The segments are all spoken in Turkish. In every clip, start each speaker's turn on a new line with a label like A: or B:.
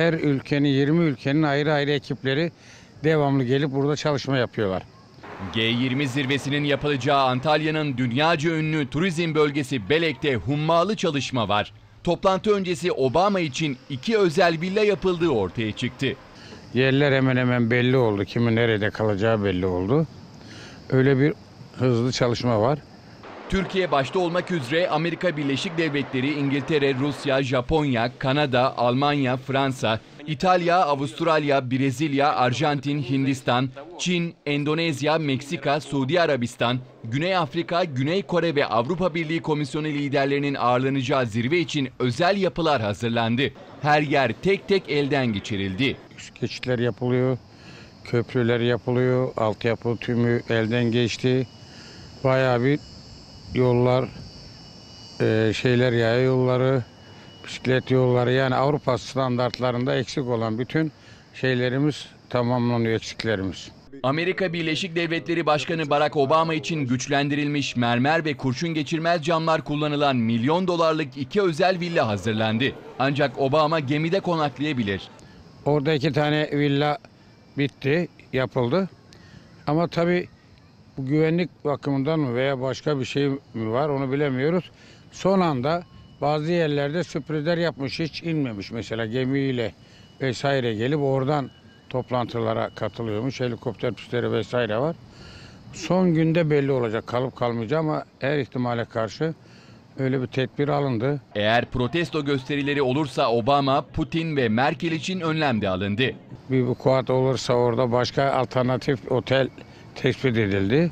A: Her ülkenin 20 ülkenin ayrı ayrı ekipleri devamlı gelip burada çalışma yapıyorlar.
B: G20 zirvesinin yapılacağı Antalya'nın dünyaca ünlü turizm bölgesi Belek'te hummalı çalışma var. Toplantı öncesi Obama için iki özel villa yapıldığı ortaya çıktı.
A: Yerler hemen hemen belli oldu. Kimin nerede kalacağı belli oldu. Öyle bir hızlı çalışma var.
B: Türkiye başta olmak üzere Amerika Birleşik Devletleri, İngiltere, Rusya, Japonya, Kanada, Almanya, Fransa, İtalya, Avustralya, Brezilya, Arjantin, Hindistan, Çin, Endonezya, Meksika, Suudi Arabistan, Güney Afrika, Güney Kore ve Avrupa Birliği Komisyonu liderlerinin ağırlanacağı zirve için özel yapılar hazırlandı. Her yer tek tek elden geçirildi.
A: Geçitler yapılıyor. Köprüler yapılıyor. Altyapı tümü elden geçti. Bayağı bir yollar, eee, şeyler yaya yolları, bisiklet yolları yani Avrupa standartlarında eksik olan bütün şeylerimiz tamamlanıyor eksiklerimiz.
B: Amerika Birleşik Devletleri Başkanı Barack Obama için güçlendirilmiş mermer ve kurşun geçirmez camlar kullanılan milyon dolarlık iki özel villa hazırlandı. Ancak Obama gemide konaklayabilir.
A: Orada iki tane villa bitti, yapıldı. Ama tabii bu güvenlik bakımından mı veya başka bir şey mi var onu bilemiyoruz. Son anda bazı yerlerde sürprizler yapmış, hiç inmemiş. Mesela gemiyle vesaire gelip oradan toplantılara katılıyormuş. Helikopter pistleri vesaire var. Son günde belli olacak kalıp kalmayacak ama her ihtimale karşı öyle bir tedbir alındı.
B: Eğer protesto gösterileri olursa Obama, Putin ve Merkel için önlem de alındı.
A: bir vukuat olursa orada başka alternatif otel tespit edildi.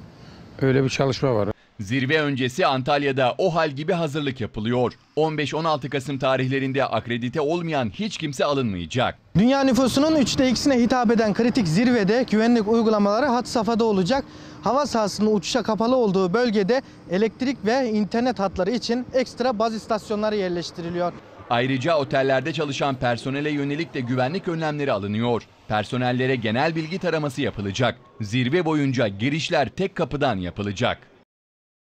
A: Öyle bir çalışma var.
B: Zirve öncesi Antalya'da o hal gibi hazırlık yapılıyor. 15-16 Kasım tarihlerinde akredite olmayan hiç kimse alınmayacak.
C: Dünya nüfusunun üçte ikisine hitap eden kritik zirvede güvenlik uygulamaları had safhada olacak. Hava sahasının uçuşa kapalı olduğu bölgede elektrik ve internet hatları için ekstra baz istasyonları yerleştiriliyor.
B: Ayrıca otellerde çalışan personele yönelik de güvenlik önlemleri alınıyor. Personellere genel bilgi taraması yapılacak. Zirve boyunca girişler tek kapıdan yapılacak.